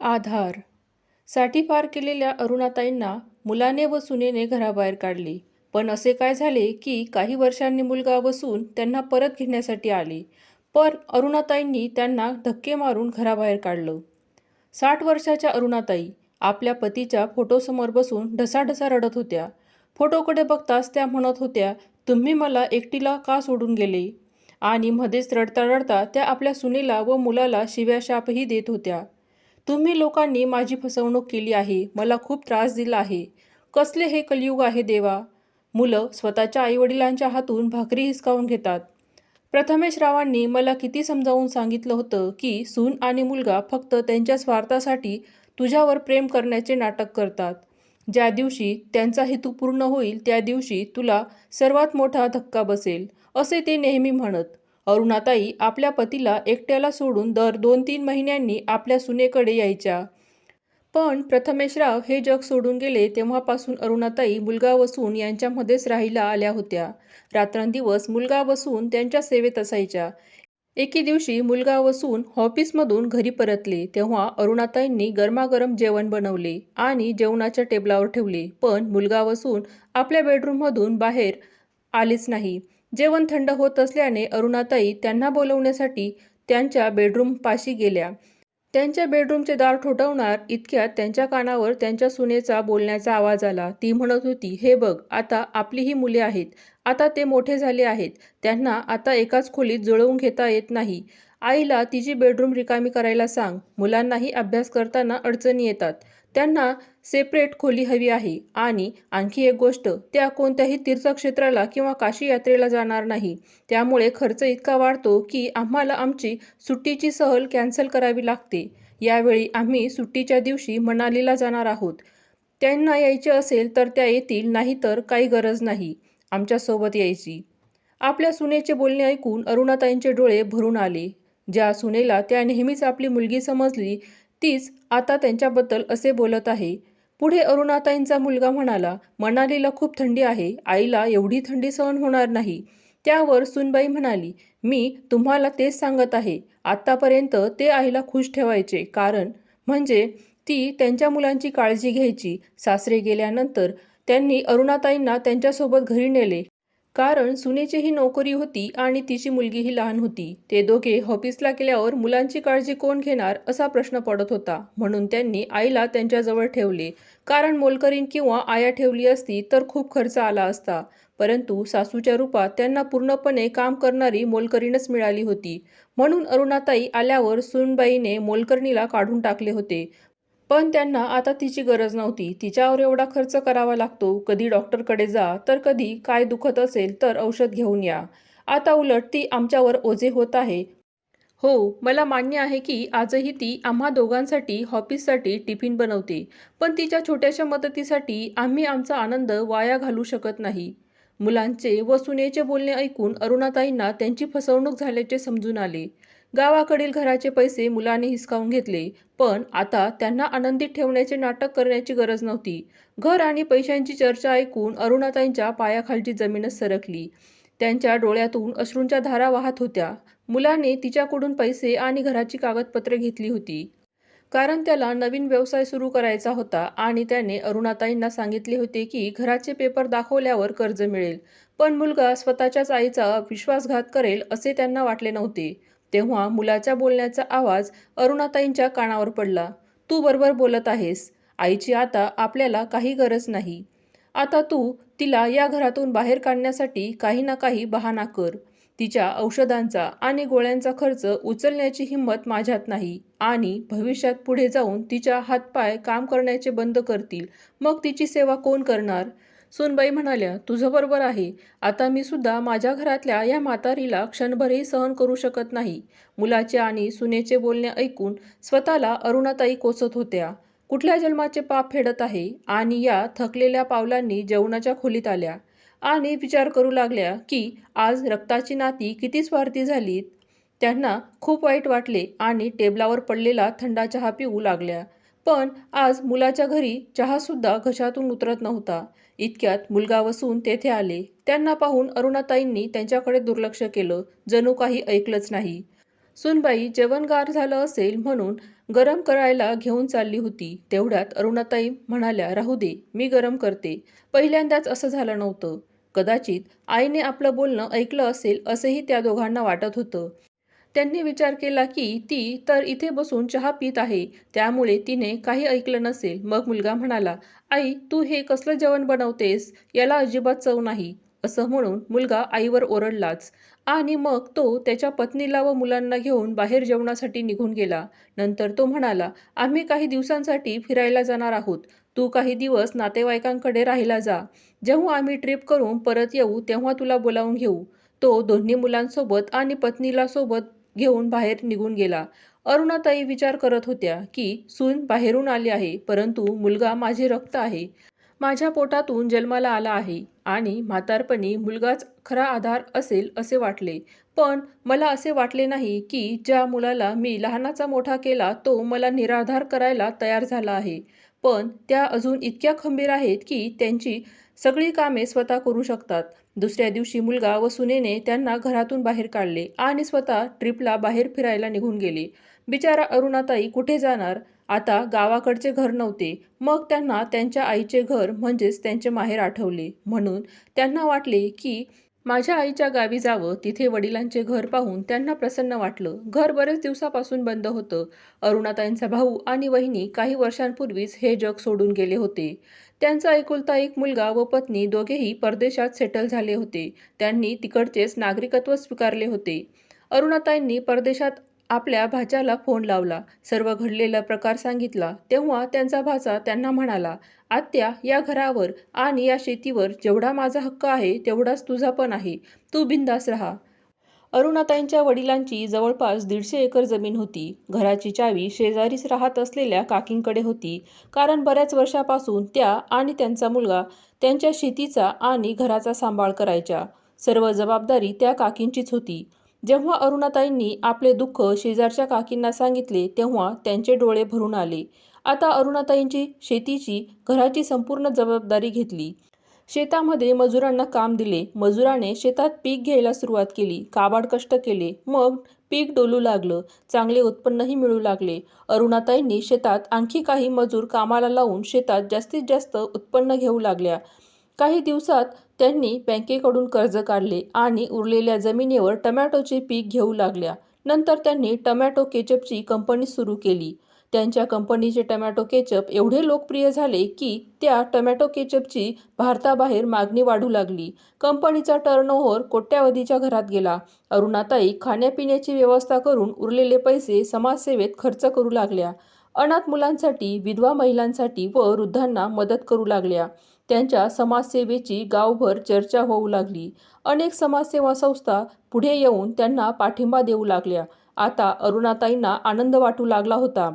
आधार. साठी पार केलेल्या अरुणाताईंना मुलाने व सुनेने घराबाहेर काढले. पण असे काय झाले की काही वर्षांनी मुलगा बसून त्यांना परत घेण्यासाठी आले. पण अरुणाताईंनी त्यांना धक्के मारून घराबाहेर काढलं. साठ वर्षाच्या अरुणाताई आपल्या पतीच्या फोटोसमोर बसून ढसाढसा रडत होत्या. फोटोकडे बघताच त्या म्हणत होत्या तुम्ही मला एकटीला का सोडून गेले? आणि मध्येच रडता रडता त्या आपल्या सुनेला व मुलाला शिव्याशापही देत होत्या. तुम्ही लोकांनी माझी फसवणूक केली आहे. मला खूप त्रास दिला आहे. कसले हे कलियुग आहे देवा? मुलं स्वतःच्या आईवडिलांच्या हातून भाकरी हिसकावून घेतात. प्रथमेश रावांनी मला किती समजावून सांगितलं होतं की सून आणि मुलगा फक्त त्यांच्या स्वार्थासाठी तुझ्यावर प्रेम करण्याचे नाटक करतात. ज्या दिवशी त्यांचा हेतू पूर्ण होईल त्या दिवशी तुला सर्वात मोठा धक्का बसेल असे ते नेहमी म्हणत. अरुणाताई आपल्या पतीला एकट्याला सोडून दर दोन तीन महिन्यांनी आपल्या सुनेकडे यायच्या. पण प्रथमेशराव हे जग सोडून गेले तेव्हापासून अरुणाताई मुलगा वसून यांच्यामध्येच राहिला आल्या होत्या. रात्रंदिवस मुलगा वसून त्यांच्या सेवेत असायच्या. एके दिवशी मुलगा वसून ऑफिसमधून घरी परतले तेव्हा अरुणाताईंनी गरमागरम जेवण बनवले आणि जेवणाच्या टेबलावर ठेवले. पण मुलगा वसून आपल्या बेडरूममधून बाहेर आलेच नाही. जेवण थंड होत असल्याने अरुणाताई त्यांना बोलवण्यासाठी त्यांच्या बेडरूमपाशी गेल्या. त्यांच्या बेडरूमचे दार ठोठवणार इतक्यात त्यांच्या कानावर त्यांच्या सुनेचा बोलण्याचा आवाज आला. ती म्हणत होती हे बघ आता आपली ही मुले आहेत. आता ते मोठे झाले आहेत. त्यांना आता एकाच खोलीत जुळवून घेता येत नाही. आईला तिची बेडरूम रिकामी करायला सांग. मुलांनाही अभ्यास करताना अडचणी येतात. त्यांना सेपरेट खोली हवी आहे. आणि आणखी एक गोष्ट त्या कोणत्याही तीर्थक्षेत्राला किंवा काशी यात्रेला जाणार नाही. त्यामुळे खर्च इतका वाढतो की आम्हाला आमची सुट्टीची सहल कॅन्सल करावी लागते. यावेळी आम्ही सुट्टीच्या दिवशी मनालीला जाणार आहोत. त्यांना यायचे असेल तर त्या येतील नाही तर काही गरज नाही. आमच्यासोबत यायची. आपल्या सुनेचे बोलणे ऐकून अरुणाताईंचे डोळे भरून आले. ज्या सुनेला त्या नेहमीच आपली मुलगी समजली तीच आता त्यांच्याबद्दल असे बोलत आहे. पुढे अरुणाताईंचा मुलगा म्हणाला मनालीला खूप थंडी आहे आईला एवढी थंडी सहन होणार नाही. त्यावर सुनबाई म्हणाली मी तुम्हाला तेच सांगत आहे आत्तापर्यंत ते आईला खुश ठेवायचे कारण म्हणजे ती त्यांच्या मुलांची काळजी घ्यायची. सासरे गेल्यानंतर त्यांनी अरुणाताईंना त्यांच्यासोबत घरी नेले. कारण सुनेचीही नोकरी होती आणि तिची मुलगीही लहान होती. ते दोघे ऑफिसला गेल्यावर मुलांची काळजी कोण घेणार असा प्रश्न पडत होता. म्हणून त्यांनी आईला त्यांच्याजवळ ठेवले. कारण मोलकरीण किंवा आया ठेवली असती तर खूप खर्च आला असता. परंतु सासूच्या रूपात त्यांना पूर्णपणे काम करणारी मोलकरीणच मिळाली होती. म्हणून अरुणाताई आल्यावर सुनबाईने मोलकरणीला काढून टाकले होते. पण त्यांना आता तिची गरज नव्हती. तिच्यावर एवढा खर्च करावा लागतो. कधी डॉक्टरकडे जा तर कधी काय दुखत असेल तर औषध घेऊन या. आता उलट ती आमच्यावर ओझे होत आहे. हो मला मान्य आहे की आजही ती आम्हा दोघांसाठी ऑफिससाठी टिफिन बनवते. पण तिच्या छोट्याशा मदतीसाठी आम्ही आमचा आनंद वाया घालू शकत नाही. मुलांचे व सुनेचे बोलणे ऐकून अरुणाताईंना त्यांची फसवणूक झाल्याचे समजून आले. गावाकडील घराचे पैसे मुलाने हिसकावून घेतले पण आता त्यांना आनंदित ठेवण्याचे नाटक करण्याची गरज नव्हती. घर आणि पैशांची चर्चा ऐकून अरुणाताईंच्या पायाखालची जमीनच सरकली. त्यांच्या डोळ्यातून अश्रूंच्या धारा वाहत होत्या. मुलाने तिच्याकडून पैसे आणि घराची कागदपत्रे घेतली होती. कारण त्याला नवीन व्यवसाय सुरू करायचा होता आणि त्याने अरुणाताईंना सांगितले होते की घराचे पेपर दाखवल्यावर कर्ज मिळेल पण मुलगा स्वतःच्याच आईचा विश्वासघात करेल असे त्यांना वाटले नव्हते. तेव्हा मुलाच्या बोलण्याचा आवाज अरुणाताईंच्या कानावर पडला. तू बरोबर बोलत आहेस. आईची आता आपल्याला काही गरज नाही. आता तू तिला या घरातून बाहेर काढण्यासाठी काही ना काही बहाणा कर. तिच्या औषधांचा आणि गोळ्यांचा खर्च उचलण्याची हिंमत माझ्यात नाही. आणि भविष्यात पुढे जाऊन तिच्या हातपाय काम करण्याचे बंद करतील. मग तिची सेवा कोण करणार? सुनबाई म्हणाल्या तुझं बरोबर आहे. आता मी सुद्धा माझ्या घरातल्या या म्हातारीला क्षणभरही सहन करू शकत नाही. मुलाचे आणि सुनेचे बोलणे ऐकून स्वतःला अरुणाताई कोसत होत्या. कुठल्या जन्माचे पाप फेडत आहे आणि या थकलेल्या पावलांनी जेवणाच्या खोलीत आल्या. आणि विचार करू लागल्या की आज रक्ताची नाती किती स्वार्थी झालीत. त्यांना खूप वाईट वाटले आणि टेबलावर पडलेला थंडा चहा पिऊ लागल्या. पण आज मुलाच्या घरी चहासुद्धा घशातून उतरत नव्हता. इतक्यात मुलगा वसून तेथे आले. त्यांना पाहून अरुणाताईंनी त्यांच्याकडे दुर्लक्ष केलं. जणू काही ऐकलंच नाही. सुनबाई जेवण गार झालं असेल म्हणून गरम करायला घेऊन चालली होती. तेवढ्यात अरुणाताई म्हणाल्या राहू दे मी गरम करते. पहिल्यांदाच असं झालं नव्हतं. कदाचित आईने आपलं बोलणं ऐकलं असेल असंही त्या दोघांना वाटत होतं. त्यांनी विचार केला की ती तर इथे बसून चहा पित आहे. त्यामुळे तिने काही ऐकलं नसेल. मग मुलगा म्हणाला आई तू हे कसलं जेवण बनवतेस? याला अजिबात चव नाही. असं म्हणून मुलगा आईवर ओरडलाच. आणि मग तो त्याच्या पत्नीला व मुलांना घेऊन बाहेर जेवणासाठी निघून गेला. नंतर तो म्हणाला आम्ही काही दिवसांसाठी फिरायला जाणार आहोत. तू काही दिवस नातेवाईकांकडे राहायला जा. जेव्हा आम्ही ट्रिप करून परत येऊ तेव्हा तुला बोलावून घेऊ. तो दोन्ही मुलांसोबत आणि पत्नीला सोबत घेऊन बाहेर निघून गेला. अरुणाताई विचार करत होत्या की सून बाहेरून आली आहे परंतु मुलगा माझे रक्त आहे. माझ्या पोटातून जन्माला आला आहे आणि म्हातारपणी मुलगाच खरा आधार असेल असे वाटले. पण मला असे वाटले नाही की ज्या मुलाला मी लहानाचा मोठा केला तो मला निराधार करायला तयार झाला आहे. पण त्या अजून इतक्या खंबीर आहेत की त्यांची सगळी कामे स्वतः करू शकतात. दुसऱ्या दिवशी मुलगा व सुनेने त्यांना घरातून बाहेर काढले आणि स्वतः ट्रिपला बाहेर फिरायला निघून गेले. बिचारा अरुणाताई कुठे जाणार? आता गावाकडचे घर नव्हते. मग त्यांना त्यांच्या आईचे घर म्हणजेच त्यांचे माहेर आठवले. म्हणून त्यांना वाटले की माझ्या आईच्या गावी जावं तिथे वडिलांचे घर पाहून त्यांना प्रसन्न वाटलं. घर बरेच दिवसापासून बंद होतं. अरुणाताईंचा भाऊ आणि वहिनी काही वर्षांपूर्वीच हे जग सोडून गेले होते. त्यांचा एकुलता एक मुलगा व पत्नी दोघेही परदेशात सेटल झाले होते. त्यांनी तिकडचेच नागरिकत्व स्वीकारले होते. अरुणाताईंनी परदेशात आपल्या भाच्याला फोन लावला. सर्व घडलेला प्रकार सांगितला. तेव्हा त्यांचा भाचा त्यांना म्हणाला आत्या या घरावर आणि या शेतीवर जेवढा माझा हक्क आहे तेवढाच तुझा पण आहे. तू बिंदास राहा. अरुणाताईंच्या वडिलांची जवळपास दीडशे एकर जमीन होती. घराची चावी शेजारीच राहत असलेल्या काकींकडे होती. कारण बऱ्याच वर्षापासून त्या आणि त्यांचा मुलगा त्यांच्या शेतीचा आणि घराचा सांभाळ करायच्या. सर्व जबाबदारी त्या काकींचीच होती. जेव्हा अरुणाताईंनी आपले दुःख शेजारच्या काकींना सांगितले तेव्हा त्यांचे डोळे भरून आले. आता अरुणाताईंची शेतीची घराची संपूर्ण जबाबदारी घेतली. शेतामध्ये मजुरांना काम दिले. मजुराने शेतात पीक घ्यायला सुरुवात केली. काबाड कष्ट केले. मग पीक डोलू लागलं. चांगले उत्पन्नही मिळू लागले. अरुणाताईंनी शेतात आणखी काही मजूर कामाला लावून शेतात जास्तीत जास्त उत्पन्न घेऊ लागल्या. काही दिवसात त्यांनी बँकेकडून कर्ज काढले आणि उरलेल्या जमिनीवर टमॅटोचे पीक घेऊ लागल्या. नंतर त्यांनी टमॅटो केचपची कंपनी सुरू केली. त्यांच्या कंपनीचे टमॅटो केचप एवढे लोकप्रिय झाले की त्या टमॅटो केचपची भारताबाहेर मागणी वाढू लागली. कंपनीचा टर्नओव्हर कोट्यावधीच्या घरात गेला. अरुणाताई खाण्यापिण्याची व्यवस्था करून उरलेले पैसे समाजसेवेत खर्च करू लागल्या. अनाथ मुलांसाठी विधवा महिलांसाठी व वृद्धांना मदत करू लागल्या. त्यांच्या समाजसेवेची गावभर चर्चा होऊ लागली. अनेक समाजसेवा संस्था पुढे येऊन त्यांना पाठिंबा देऊ लागल्या. आता अरुणाताईंना आनंद वाटू लागला होता.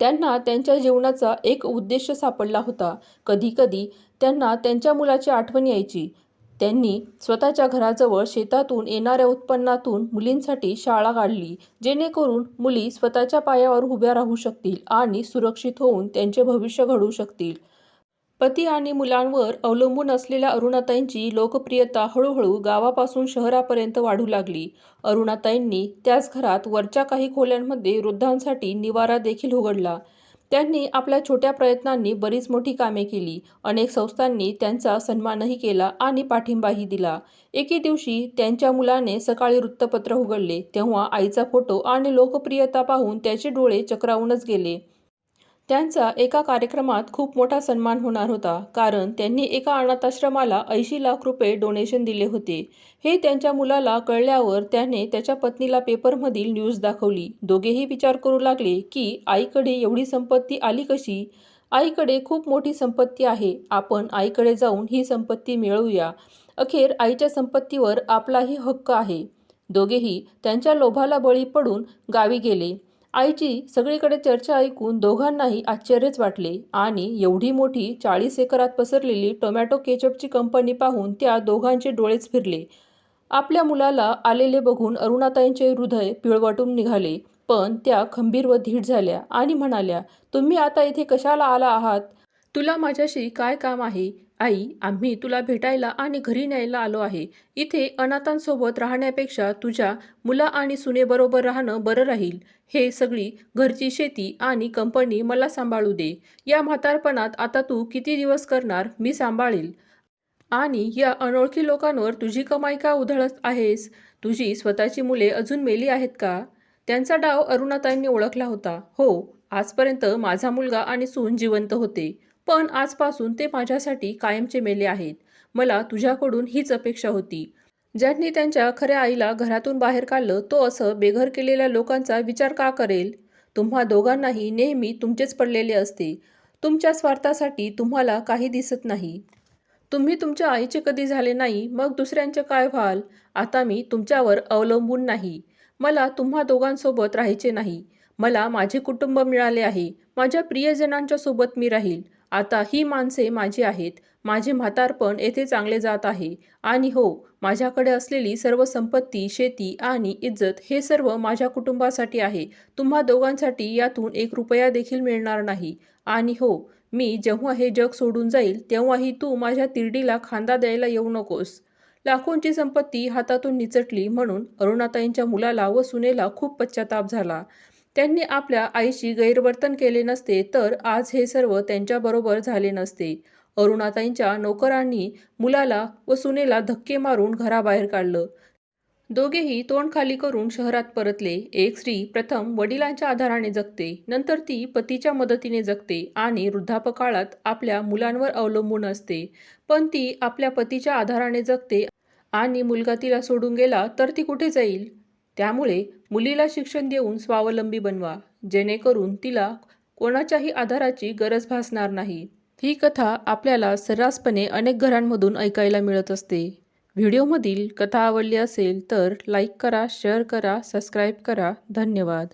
त्यांना त्यांच्या जीवनाचा एक उद्देश सापडला होता. कधीकधी त्यांना त्यांच्या मुलाची आठवण यायची. त्यांनी स्वतःच्या घराजवळ शेतातून येणाऱ्या उत्पन्नातून मुलींसाठी शाळा काढली जेणेकरून मुली स्वतःच्या पायावर उभ्या राहू शकतील आणि सुरक्षित होऊन त्यांचे भविष्य घडवू शकतील. पती आणि मुलांवर अवलंबून असलेल्या अरुणाताईंची लोकप्रियता हळूहळू गावापासून शहरापर्यंत वाढू लागली. अरुणाताईंनी त्याच घरात वरच्या काही खोल्यांमध्ये वृद्धांसाठी निवारा देखील उघडला. त्यांनी आपल्या छोट्या प्रयत्नांनी बरीच मोठी कामे केली. अनेक संस्थांनी त्यांचा सन्मानही केला आणि पाठिंबाही दिला. एके दिवशी त्यांच्या मुलाने सकाळी वृत्तपत्र उघडले. तेव्हा आईचा फोटो आणि लोकप्रियता पाहून त्याचे डोळे चक्रावूनच गेले. त्यांचा एका कार्यक्रमात खूप मोठा सन्मान होणार होता कारण त्यांनी एका अनाथाश्रमाला ऐंशी लाख रुपये डोनेशन दिले होते. हे त्यांच्या मुलाला कळल्यावर त्याने त्याच्या पत्नीला पेपरमधील न्यूज दाखवली. दोघेही विचार करू लागले की आईकडे एवढी संपत्ती आली कशी? आईकडे खूप मोठी संपत्ती आहे आपण आईकडे जाऊन ही संपत्ती मिळवूया. अखेर आईच्या संपत्तीवर आपलाही हक्क आहे. दोघेही त्यांच्या लोभाला बळी पडून गावी गेले. आईची सगळीकडे चर्चा ऐकून दोघांनाही आश्चर्यच वाटले आणि एवढी मोठी चाळीस एकरात पसरलेली टोमॅटो केचपची कंपनी पाहून त्या दोघांचे डोळेच फिरले. आपल्या मुलाला आलेले बघून अरुणाताईंचे हृदय पिळवटून निघाले पण त्या खंबीर व धीट झाल्या आणि म्हणाल्या तुम्ही आता इथे कशाला आला आहात? तुला माझ्याशी काय काम आहे? आई आम्ही तुला भेटायला आणि घरी न्यायला आलो आहे. इथे अनाथांसोबत राहण्यापेक्षा तुझ्या मुला आणि सुनेबरोबर राहणं बरं राहील. हे सगळी घरची शेती आणि कंपनी मला सांभाळू दे. या म्हातारपणात आता तू किती दिवस करणार मी सांभाळेल. आणि या अनोळखी लोकांवर तुझी कमाई का उधळत आहेस? तुझी स्वतःची मुले अजून मेली आहेत का? त्यांचा डाव अरुणाताईंनी ओळखला होता. हो आजपर्यंत माझा मुलगा आणि सून जिवंत होते. पण आजपासून ते माझ्यासाठी कायमचे मेले आहेत. मला तुझ्याकडून हीच अपेक्षा होती. ज्यांनी त्यांच्या खऱ्या आईला घरातून बाहेर काढलं तो असं बेघर केलेल्या लोकांचा विचार का करेल? तुम्हा दोघांनाही नेहमी तुमचेच पडलेले असते. तुमच्या स्वार्थासाठी तुम्हाला काही दिसत नाही. तुम्ही तुमच्या आईचे कधी झाले नाही मग दुसऱ्यांचे काय व्हाल? आता मी तुमच्यावर अवलंबून नाही. मला तुम्हा दोघांसोबत राहायचे नाही. मला माझे कुटुंब मिळाले आहे. माझ्या प्रियजनांच्या सोबत मी राहील. आता ही माणसे माझी आहेत माझे म्हातारपण येथे चांगले जात आहे. आणि हो माझ्याकडे असलेली सर्व संपत्ती शेती आणि इज्जत हे सर्व माझ्या कुटुंबासाठी आहे. तुम्हा दोघांसाठी यातून एक रुपया देखील मिळणार नाही. आणि हो मी जेव्हा हे जग सोडून जाईल तेव्हाही तू माझ्या तिरडीला खांदा द्यायला येऊ नकोस. लाखोंची संपत्ती हातातून निचटली म्हणून अरुणाताईंच्या मुलाला व सुनेला खूप पश्चाताप झाला. त्यांनी आपल्या आईशी गैरवर्तन केले नसते तर आज हे सर्व त्यांच्याबरोबर झाले नसते. अरुणाताईंच्या नोकरांनी मुलाला व सुनेला धक्के मारून घराबाहेर काढलं. दोघेही तोंड खाली करून शहरात परतले. एक स्त्री प्रथम वडिलांच्या आधाराने जगते नंतर ती पतीच्या मदतीने जगते आणि वृद्धापकाळात आपल्या मुलांवर अवलंबून असते. पण ती आपल्या पतीच्या आधाराने जगते आणि मुलगा तिला सोडून गेला तर ती कुठे जाईल? त्यामुळे मुलीला शिक्षण देऊन स्वावलंबी बनवा जेणेकरून तिला कोणाच्याही आधाराची गरज भासणार नाही. ही कथा आपल्याला सर्रासपणे अनेक घरांमधून ऐकायला मिळत असते. व्हिडिओमधील कथा आवडली असेल तर लाईक करा शेअर करा सबस्क्राईब करा. धन्यवाद.